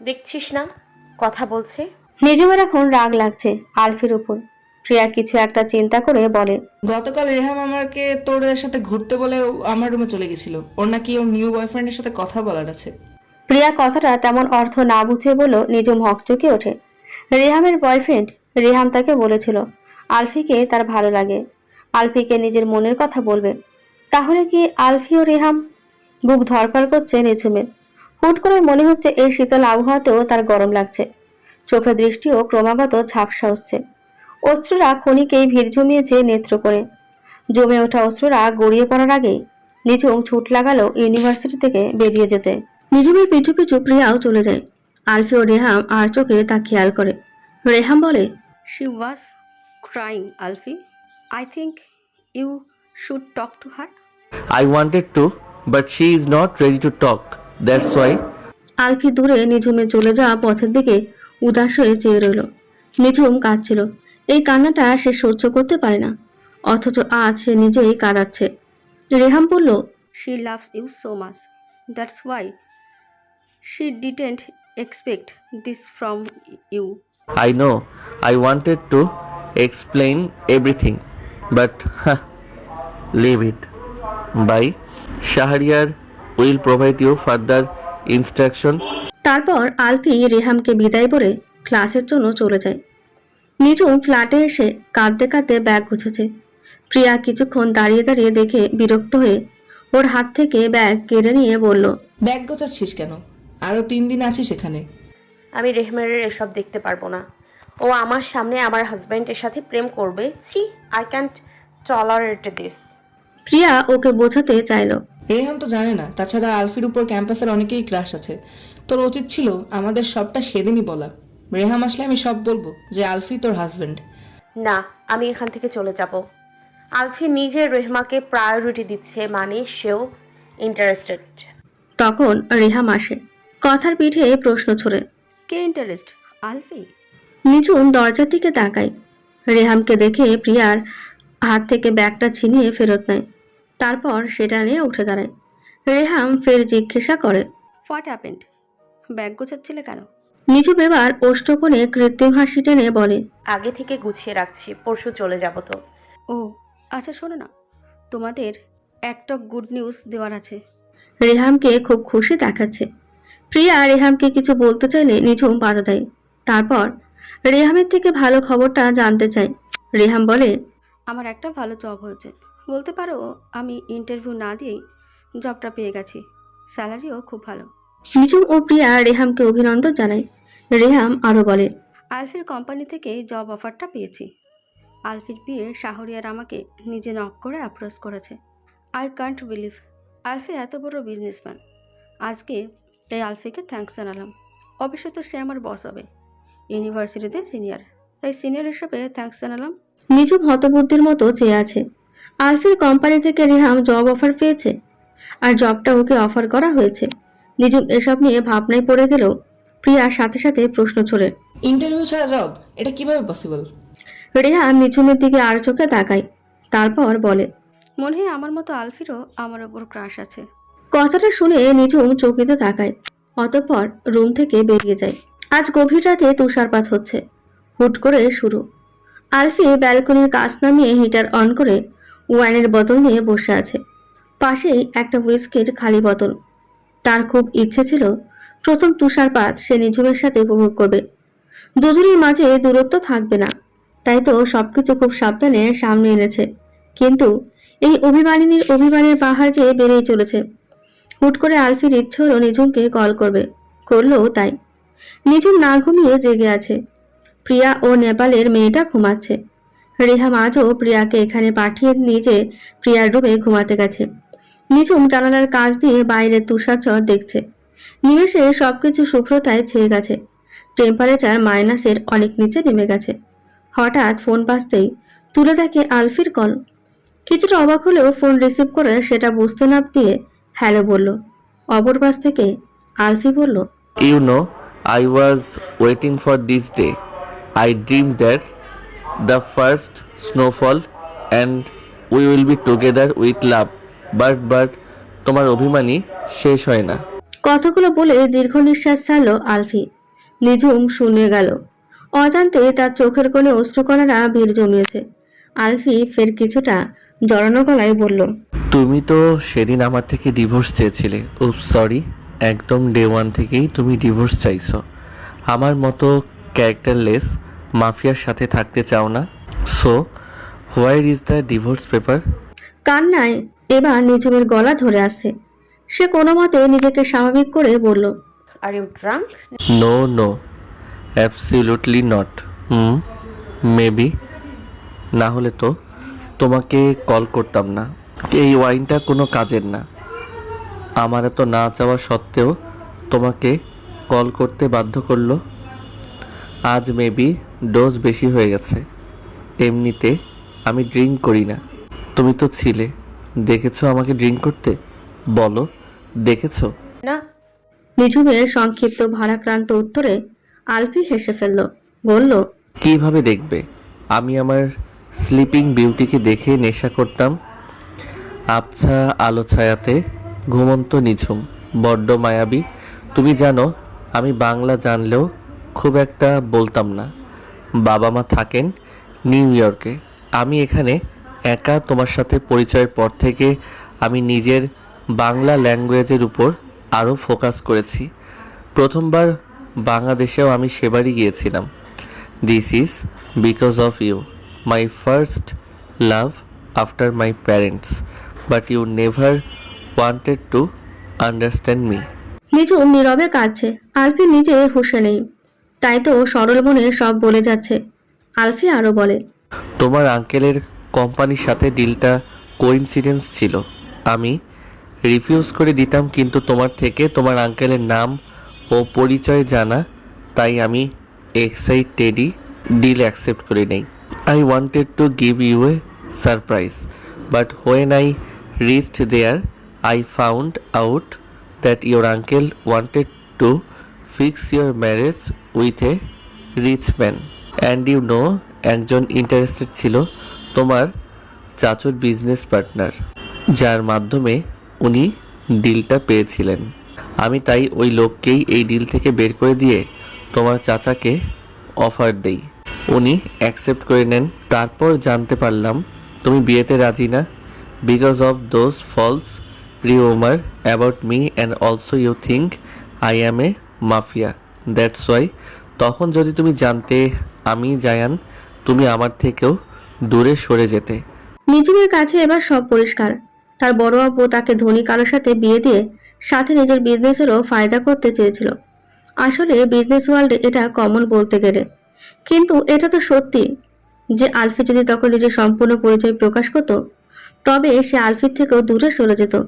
দেখছিস না? কথা বলছে। নিজের এখন রাগ লাগছে আলফির উপর। প্রিয়া কিছু একটা চিন্তা করে বলে গতকাল রেহাম আমাকে তোর সাথে ঘুরতে বলে আমার রুমে চলে গেছিল। ওর নাকি ওর নিউ বয়ফ্রেন্ডের সাথে কথা বলার আছে। প্রিয়া কথাটা তেমন অর্থ না বুঝে বলল নিজম হকচকে ওঠে। রেহামের বয়ফ্রেন্ড রেহাম তাকে বলেছিল আলফিকে তার ভালো লাগে। আলফিকে নিজের মনের কথা বলবে। তাহলে কি আলফি ও রেহাম বুক ধরপার করছে নিঝুমের হুট করে মনে হচ্ছে এই শীতল আবহাওয়াতেও তার গরম লাগছে। চোখের দৃষ্টিও ক্রমাগত ঝাপসা হচ্ছে। অশ্রুরা খনিকেই ভিড় জমিয়েছে নেত্র করে। জমে ওঠা অশ্রুরা গড়িয়ে পড়ার আগেই নিঝুম ছুট লাগালো ইউনিভার্সিটি থেকে বেরিয়ে যেতে। নিঝুমের পিছু পিছু প্রিয়াও চলে যায়। আলফি ও রেহাম আর চোখে তা খেয়াল করে। রেহাম বলে she was crying Alfie. I think you should talk to her I wanted to but she is not ready to talk. That's why Alfie দূরে নিঝুমে চলে যাওয়া পথের দিকে উদাস হয়ে চেয়ে রইল। নিঝুম কাঁদছিল। এই কান্নাটা সে সহ্য করতে পারে না। অথচ আজ সে নিজেই কাঁদাচ্ছে। রেহাম বলল she loves you so much that's why she didn't expect this from you I know. I wanted to explain everything, but leave leave bye Bye. Will provide you further instruction. তারপর আলফি রেহামকে বিদায় বলে ক্লাসের জন্য চলে যায়। নিঝুম ফ্ল্যাটে এসে কাঁদতে কাঁদতে ব্যাগ গুছেছে। প্রিয়া কিছুক্ষণ দাঁড়িয়ে দাঁড়িয়ে দেখে বিরক্ত হয়ে ওর হাত থেকে ব্যাগ কেড়ে নিয়ে বলল ব্যাগ গোছাচ্ছিস কেন? আরও তিন দিন আছিস এখানে। আমি রেহমের এসব দেখতে পারব না। ও আমার সামনে আমার হাজব্যান্ডের সাথে প্রেম করবে। See I can't tolerate this Priya ওকে বোঝাতে চাইল। রেহাম তো জানে না তাছাড়া আলফির উপর ক্যাম্পাসের অনেকেই ক্রাশ আছে। তোর উচিত ছিল আমাদের সবটা সেদিনই বলা। রেহাম আসলে আমি সব বলব যে আলফি তোর হাজবেন্ড না আমি এখান থেকে চলে যাব। আলফি নিজে রেহমাকে প্রায়োরিটি দিচ্ছে মানে সেও ইন্টারেস্টেড তখন রেহাম আসে কথার পিঠে প্রশ্ন ছড়ে কে ইন্টারেস্ট আলফি? নিঝুম দরজার দিকে তাকায়। রেহামকে দেখে প্রিয়ার হাত থেকে ব্যাগটা ছিনিয়ে ফেরত নেয়। তারপর সেটা নিয়ে উঠে দাঁড়ায়। রেহাম ফের জিজ্ঞাসা করে হোয়াট হ্যাপেন্ড? ব্যাগ গোছাচ্ছিলে কেন? নিঝুম এবার ওষ্ঠকোণে কৃত্রিম হাসি টেনে বলে আগে থেকে গুছিয়ে রাখছি পরশু চলে যাব তো। ও আচ্ছা শোনো না তোমাদের একটা গুড নিউজ দেওয়ার আছে। রেহামকে খুব খুশি দেখাচ্ছে। প্রিয়া রেহামকে কিছু বলতে চাইলে নিঝুম বাধা দেয়। তারপর রেহামের থেকে ভালো খবরটা জানতে চাই রেহাম বলে আমার একটা ভালো জব হয়েছে। বলতে পারো আমি ইন্টারভিউ না দিয়েই জবটা পেয়ে গেছি। স্যালারিও খুব ভালো। নিঝুম ও প্রিয়া রেহামকে অভিনন্দন জানায়। রেহাম আরও বলে আলফির কোম্পানি থেকে জব অফারটা পেয়েছি। আলফির বিয়ে শাহরিয়ার আমাকে নিজে নক করে অ্যাপ্রোচ করেছে। আই কান্ট বিলিভ আলফি এত বড় বিজনেসম্যান আজকে তাই আলফিকে থ্যাঙ্কস জানালাম। অবশ্য তো সে আমার বস হবে। ইউনিভার্সিটিতে সিনিয়র তাই সিনিয়র হিসেবে থ্যাঙ্কস জানালাম। নিজুম হতবুদ্ধির মতো চেয়ে আছে। আলফির কোম্পানি থেকে রেহাম জব অফার পেয়েছে আর জবটা ওকে অফার করা হয়েছে। নিজুম এসব নিয়ে ভাবনায় পড়ে গেলেও প্রিয়ার সাথে সাথে প্রশ্ন ছড়ে। ইন্টারভিউ ছাড়া জব এটা কীভাবে পসিবল রেহা মিঝুমের দিকে আর চোখে তাকায় তারপর বলে মনে হয় আমার মতো আলফিরও আমার ওপর ক্রাশ আছে। কথাটা শুনে নিঝুম চকিতে তাকায় অতঃপর রুম থেকে বেরিয়ে যায়। আজ গভীর রাতে তুষারপাত হচ্ছে হুট করে শুরু। আলফি ব্যালকনির কাজ নামিয়ে হিটার অন করে ওয়াইনের বোতল নিয়ে বসে আছে। পাশেই একটা হুইস্কির খালি বোতল। তার খুব ইচ্ছে ছিল, প্রথম তুষারপাত সে নিঝুমের সাথে উপভোগ করবে। দুজনের মাঝে দূরত্ব থাকবে না। তাই তো সবকিছু খুব সাবধানে সামনে এনেছে। কিন্তু এই অভিমানিনীর অভিমানের পাহাড় যে বেড়েই চলেছে। হুট করে আলফির ইচ্ছে হলো নিঝুমকে কল করবে। করলেও তাই। নিঝুম না ঘুমিয়ে জেগে আছে। প্রিয়া ও নেপালের মেয়েটা ঘুমাচ্ছে। রেহাম আজও প্রিয়াকে এখানে পাঠিয়ে নিজে প্রিয়ার রুমে ঘুমাতে গেছে। নিঝুম জানালার কাজ দিয়ে বাইরের তুষারচর দেখছে। নিমেষে সবকিছু শুভ্রতায় ছেয়ে গেছে। টেম্পারেচার মাইনাসের অনেক নিচে নেমে গেছে। হঠাৎ ফোন বাজতেই তুলে দেখে আলফির কল কিছুটা অবাক হলেও ফোন রিসিভ করে সেটা বুঝতে না দিয়ে হ্যালো বলল। অপর পাশ থেকে আলফি বলল you know I was waiting for this day I dreamed that the first snowfall and we will be together with love. But but তোমার অভিমানী শেষ হয় না। কথাগুলো বলে দীর্ঘ নিঃশ্বাস ছাড়ল আলফি। নিঝুম শুনে গেল। অজান্তে তার চোখের কোণে অশ্রুকণারা ভিড় জমিয়েছে। আলফি ফের কিছুটা জড়ানো গলায় বলল তুমি তো সেদিন আমার থেকে ডিভোর্স চেয়েছিলে। উপ সরি একদম ডে ওয়ান থেকেই তুমি ডিভোর্স চাইছো। আমার মতো ক্যারেক্টারলেস মাফিয়ার সাথে থাকতে চাও না? So where is the divorce paper কান্নায় এবার নিঝুমের গলা ধরে আসে সে কোনো মতে নিজেকে স্বাভাবিক করে বলল are you drunk no no absolutely not hmm maybe না হলে তো তোমাকে কল করতাম না। এই ওয়াইনটা কোনো কাজের না। আমার এত না চাওয়া সত্ত্বেও তোমাকে কল করতে বাধ্য করল। আজ মেবি ডোজ বেশি হয়ে গেছে। এমনিতে আমি ড্রিঙ্ক করি না। তুমি তো ছিলে। দেখেছ আমাকে ড্রিঙ্ক করতে? বলো দেখেছ? না। নিঝুমের সংক্ষিপ্ত ভারাক্রান্ত উত্তরে আলফি হেসে ফেলল। বলল কীভাবে দেখবে? আমি আমার স্লিপিং বিউটিকে দেখে নেশা করতাম। আবছা আলো ছায়াতে ঘুমন্ত নিঝুম বড্ড মায়াবী। তুমি জানো আমি বাংলা জানলেও খুব একটা বলতাম না। বাবা মা থাকেন নিউ ইয়র্কে। আমি এখানে একা তোমার সাথে পরিচয়ের পর থেকে আমি নিজের বাংলা ল্যাঙ্গুয়েজের উপর আরও ফোকাস করেছি। প্রথমবার বাংলাদেশেও আমি সেবারই গিয়েছিলাম। This is because of you my first love after my parents but you never wanted to understand me Nijhum নীরবে কাঁদছে। আলফি নিজে হুশে নেই। তাই তো সরল মনে সব বলে যাচ্ছে। আলফি আরও বলে, তোমার আঙ্কেলের কোম্পানির সাথে ডিলটা কোইন্সিডেন্স ছিল। আমি রিফিউজ করে দিতাম, কিন্তু তোমার থেকে তোমার আঙ্কেলের নাম ও পরিচয় জানা, তাই আমি এক্সাইটেডই ডিল অ্যাকসেপ্ট করে নেই। I wanted to give you a surprise but when I reached there I found out that your uncle wanted to fix your marriage with a rich man and you know একজন interested ছিল তোমার চাচুর business partner যার মাধ্যমে উনি ডিলটা পেয়েছিলেন। আমি তাই ওই লোককেই এই ডিল থেকে বের করে দিয়ে তোমার চাচাকে অফার দেই। উনি অ্যাকসেপ্ট করে নেন। তারপর জানতে পারলাম, তুমি বিয়েতে রাজি না? Because of those false rumour about me and also you think I am a mafia that's why তখন যদি তুমি জানতে আমি, জায়ান, তুমি আমার থেকেও দূরে সরে যেতে। নিঝুমের কাছে এবার সব পরিষ্কার। তার বড় আপু তাকে ধনী কারোর সাথে বিয়ে দিয়ে সাথে নিজের বিজনেসেরও ফায়দা করতে চেয়েছিল। আসলে বিজনেস ওয়ার্ল্ডে এটা কমন বলতে গেলে। কিন্তু এটা তো সত্যি যে আলফি যদি তখন নিজের সম্পূর্ণ পরিচয় প্রকাশ করত, তবে সে আলফির থেকেও দূরে সরে যেত।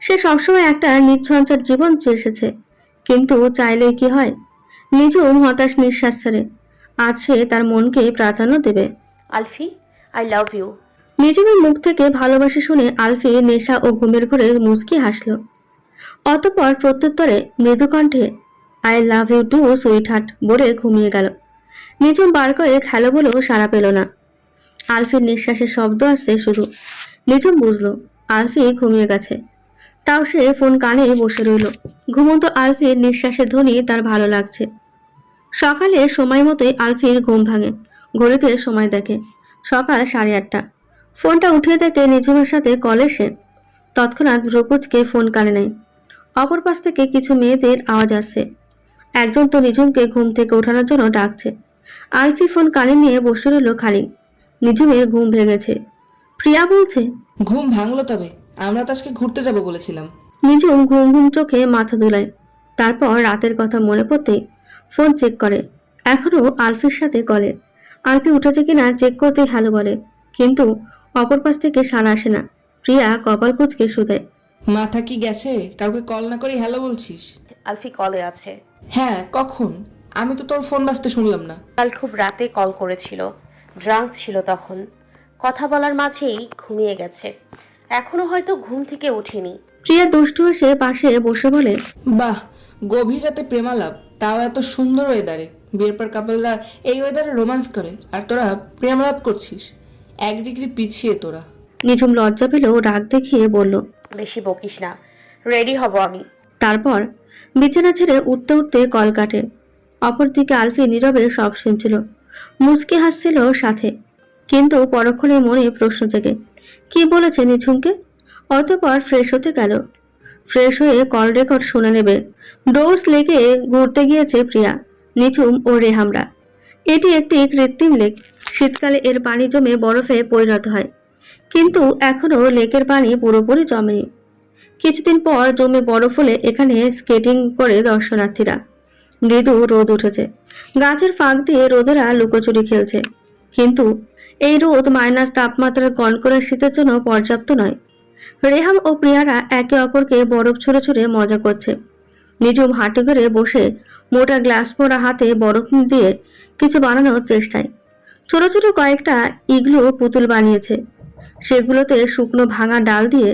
সে সবসময় একটা নিচ্ছঞ্চর জীবন চেয়েছে কিন্তু চাইলেই কি হয়? নিজেও হতাশ নিঃশ্বাস ছাড়ে। আজ সে তার মনকে প্রাধান্য দেবে। আলফি আই লাভ ইউ নিজের মুখ থেকে ভালোবাসা শুনে আলফি নেশা ও ঘুমের ঘরে মুচকি হাসল। অতপর প্রত্যুত্তরে মৃদুকণ্ঠে I love you too sweetheart বলে ঘুমিয়ে গেল। নিজম বার করে খেলো বলেও সাড়া পেল না। আলফির নিঃশ্বাসের শব্দ আসছে শুধু নিজম বুঝলো আলফি ঘুমিয়ে গেছে। তাও সে ফোন কানে বসে রইল। ঘুমন্ত আলফির নিঃশ্বাসের ধ্বনি তার ভালো লাগছে। সকালে সময় মতোই আলফির ঘুম ভাঙে, ঘড়িতে সময় দেখে। সকাল সাড়ে আটটা। ফোনটা উঠিয়ে দেখে নিঝুমের সাথে কলে সে তৎক্ষণাৎ ভ্রকুচকে ফোন কানে নেয়। অপর পাশ থেকে কিছু মেয়েদের আওয়াজ আসছে। একজন তো নিঝুমকে ঘুম থেকে ওঠানোর জন্য ডাকছে। আলফি ফোন কানে নিয়ে বসে রইল খালি নিঝুমের ঘুম ভেঙেছে। প্রিয়া বলছে, ঘুম ভাঙলো তবে। আমরা তো আজকে ঘুরতে যাব বলেছিলাম। নিঝুম ঘুম ঘুম চোখে মাথা দুলায় তারপর রাতের কথা মনে পড়তে ফোন চেক করে। এখনও আলফির সাথে কলে। আলফি উঠেছে কিনা চেক করতেই হ্যালো বলে। কিন্তু অপর পাশ থেকে সারা আসে না। প্রিয়া কপাল কুচকে শুধায় মাথা কি গেছে? কাউকে কল না করে হ্যালো বলছিস? আলফি কলে আছে। হ্যাঁ কখন? আমি তো তোর ফোন বাজতে শুনলাম না। কাল খুব রাতে কল করেছিল। ড্রাঙ্ক ছিল তখন। কথা বলার মাঝেই ঘুমিয়ে গেছে। এখনও হয়তো ঘুম থেকে ওঠেনি। প্রিয়া দুষ্টু এসে পাশে বসে বলে বাহ গভীর রাতে প্রেমালাপ তাও এত সুন্দর ওয়েদারে বিয়ের পর কাপলরা এই ওয়েদারে রোমান্স করে। আর তোরা প্রেমালাপ করছিস। এক ডিগ্রি পিছিয়ে তোরা। নিঝুম লজ্জা পেলেও রাগ দেখিয়ে বলল বেশি বকিস না। রেডি হব আমি। তারপর বিছানা ছেড়ে উঠতে উঠতে কল কাটে। অপরদিকে আলফি নীরবে সব শুনছিল। মুচকি হাসছিল সাথে। কিন্তু পরক্ষণে মনে প্রশ্ন জেগে, কি বলেছে নিঝুমকে? অতপর ফ্রেশ হতে গেল। ফ্রেশ হয়ে কল রেকর্ড শুনে নেবে। ডোজ লেগে ঘুরতে গিয়েছে প্রিয়া, নিঝুম ও রেহামরা। এটি একটি কৃত্রিম লেক। শীতকালে এর পানি জমে বরফে পরিণত হয়। কিন্তু এখনও লেকের পানি পুরোপুরি জমেনি। কিছুদিন পর জমে বরফ হলে এখানে স্কেটিং করে দর্শনার্থীরা। মৃদু রোদ উঠেছে। গাছের ফাঁক দিয়ে রোদেরা লুকোচুরি খেলছে। কিন্তু এই রোদ মাইনাস তাপমাত্রার কনকনে শীতের জন্য পর্যাপ্ত নয়। রেহাম ও প্রিয়ারা একে অপরকে বরফ ছুঁড়ে ছুঁড়ে মজা করছে। নিজুম হাঁটু করে বসে মোটা গ্লাস পরা হাতে বরফ দিয়ে কিছু বানানোর চেষ্টায়। ছোট ছোট কয়েকটা ইগলু পুতুল বানিয়েছে। সেগুলোতে শুকনো ভাঙা ডাল দিয়ে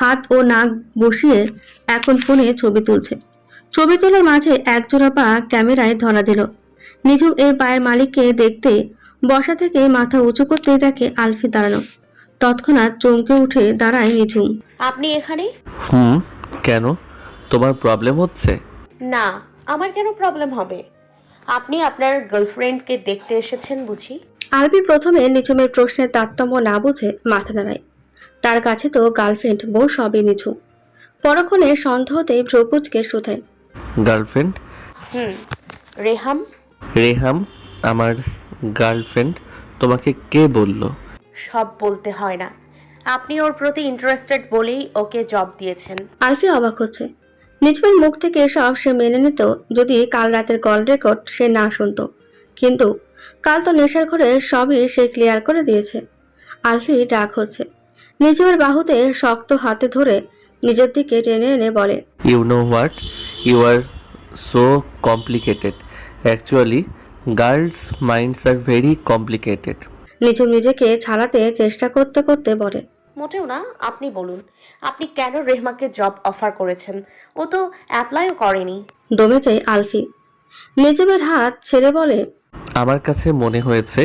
হাত ও নাক বসিয়ে এখন ফোনে ছবি তুলছে। ছবি তোলার মাঝে একজোড়া পা ক্যামেরায় ধরা দিল। নিজুম এই পায়ের মালিককে দেখতে বসা থেকে মাথা উঁচু করতেই দেখে আলফি দাঁড়ানো তৎক্ষণাৎ চমকে উঠে দাঁড়ায় নিঝুম। আপনি এখানে? হুম কেন? তোমার প্রবলেম হচ্ছে? না আমার কেন প্রবলেম হবে? আপনি আপনার গার্লফ্রেন্ডকে দেখতে এসেছেন বুঝি? আলফি প্রথমে নিঝুমের প্রশ্নের তারতম্য না বুঝে মাথা নাড়ায়। তার কাছে তো গার্লফ্রেন্ড বউ সবই নিঝুম। পরক্ষণে সন্দেহতেই ভ্রপুজকে শুধায়। গার্লফ্রেন্ড হুম রেহাম? রেহাম আমার গার্লফ্রেন্ড তোমাকে কে বলল? সব বলতে হয় না। আপনি ওর প্রতি ইন্টারেস্টেড বলেই ওকে জব দিয়েছেন। আলফি অবাক হচ্ছে। নিঝুমের মুখ থেকে এসব সে মেনে নিত যদি কাল রাতের কল রেকর্ড সে না শুনতো। কিন্তু কাল তো নেশার ঘরে সবই সে ক্লিয়ার করে দিয়েছে। আলফি ডাক হচ্ছে। নিঝুমের বাহুতে শক্ত হাতে ধরে নিজের দিকে টেনে এনে বলে you know what you are so complicated actually girls minds are very complicated. Nijhum নিজেকে ছাড়াতে চেষ্টা করতে করতে বলে। মোটেও না আপনি বলুন আপনি কেন রেহমাকে জব অফার করেছেন? ও তো অ্যাপ্লাইও করেনি। দমে যায় আলফি। নিঝুমের হাত ছেড়ে বলে আমার কাছে মনে হয়েছে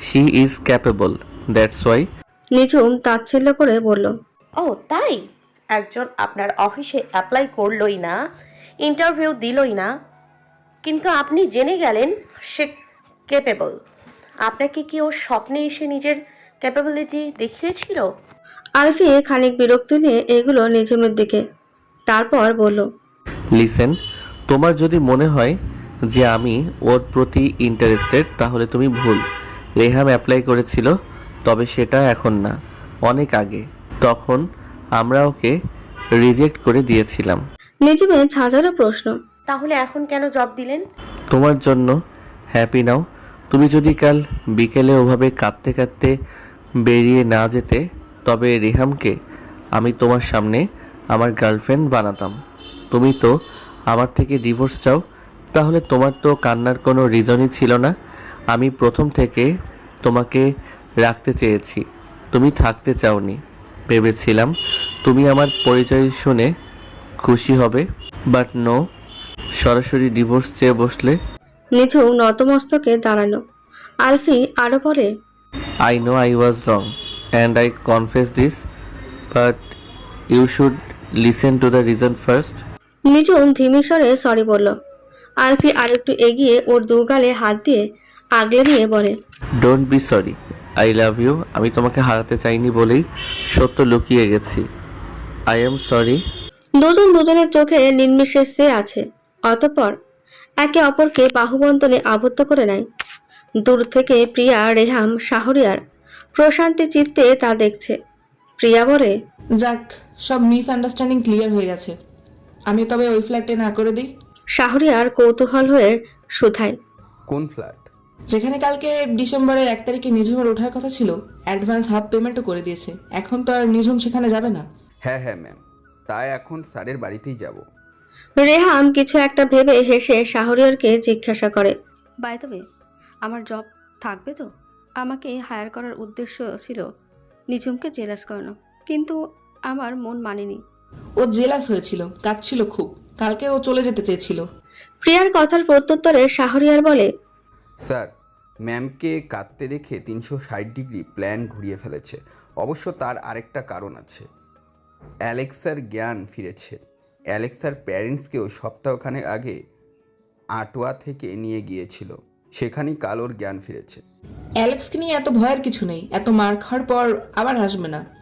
she is capable that's why Nijhum তাচ্ছিল্য করে বলল ও তাই? একজন আপনার অফিসে অ্যাপ্লাই করলই না ইন্টারভিউ দিলই না। কিন্তু আপনি জেনে গেলেন সে কেপেবল আপনাকে কি ওর স্বপ্নে এসে নিজের ক্যাপাবিলিটি দেখিয়েছিল? আলফি খানিক বিরক্তি নিয়ে এগুলো নিঝুমের দিকে তারপর বলল লিসেন তোমার যদি মনে হয় যে আমি ওর প্রতি ইন্টারেস্টেড তাহলে তুমি ভুল। রেহাম অ্যাপ্লাই করেছিল তবে সেটা এখন না অনেক আগে। তখন আমরা ওকে রিজেক্ট করে দিয়েছিলাম। নিঝুমের ঝাঁঝালো প্রশ্ন তাহলে এখন কেন জব দিলেন? তোমার জন্য হ্যাপি নাও তুমি যদি কাল বিকেলে ওভাবে কাঁদতে কাঁদতে বেরিয়ে না যেতে, তবে রেহামকে আমি তোমার সামনে আমার গার্লফ্রেন্ড বানাতাম। তুমি তো আমার থেকে ডিভোর্স চাও, তাহলে তোমার তো কান্নার কোনো রিজনই ছিল না। আমি প্রথম থেকে তোমাকে রাখতে চেয়েছি। তুমি থাকতে চাওনি। ভেবেছিলাম তুমি আমার পরিচয় শুনে খুশি হবে বাট নো সরাসরি ডিভোর্স চেয়ে বসলে? নিঝুম নতমস্তকে দাঁড়াল। আলফি আরও বলে I know I was wrong and I confess this but you should listen to the reason first Nijhum ধিমি স্বরে সরি বলল। আলফি আরেকটু এগিয়ে ওর দু গালে হাত দিয়ে আগলে নিয়ে বলে Don't be sorry I love you আমি তোমাকে হারাতে চাইনি বলেই সত্য লুকিয়ে গেছি। আই এম সরি দুজন দুজনের চোখে নির্মিষে সে আছে। অতঃপর একে অপরকে বাহুবন্ধনে আবদ্ধ করে নেয়। দূর থেকে প্রিয়া রেহাম শাহরিয়ার প্রশান্তি চিত্তে তা দেখছে। প্রিয়া বলে যাক সব মিসআন্ডারস্ট্যান্ডিং ক্লিয়ার হয়ে গেছে। আমি তবে ওই ফ্ল্যাটে না করে দিই। শাহরিয়ার কৌতূহল হয়ে শুধায়। কোন ফ্ল্যাট যেখানে কালকে ডিসেম্বরের এক তারিখে নিঝুমের ওঠার কথা ছিল অ্যাডভান্স হাফ পেমেন্টও করে দিয়েছে। এখন তো আর নিঝুম সেখানে যাবে না। হ্যাঁ হ্যাঁ ম্যাম তাই এখন স্যারের বাড়িতেই যাব। রেহাম কিছু একটা ভেবে হেসে শাহরিয়ারকে জিজ্ঞাসা করে বাই তবে আমার জব থাকবে তো? আমাকে হায়ার করার উদ্দেশ্য ছিল নিঝুমকে জেলাস করানো কিন্তু আমার মন মানেনি। ও জেলাস হয়েছিল কাঁদছিল খুব। কালকে ও চলে যেতে চেয়েছিল। প্রিয়ার কথার প্রত্যুত্তরে শাহরিয়ার বলে স্যার ম্যামকে কাঁদতে দেখে তিনশো ষাট ডিগ্রি প্ল্যান ঘুরিয়ে ফেলেছে। অবশ্য তার আরেকটা কারণ আছে। অ্যালেক্সার জ্ঞান ফিরেছে। অ্যালেক্সার প্যারেন্টসকেও সপ্তাহখানেক আগে আটোয়া থেকে নিয়ে গিয়েছিল। সেখানেই কালোর জ্ঞান ফিরেছে। অ্যালেক্সকে নিয়ে এত ভয়ের কিছু নেই, এত মার খাওয়ার পর আবার আসবে না।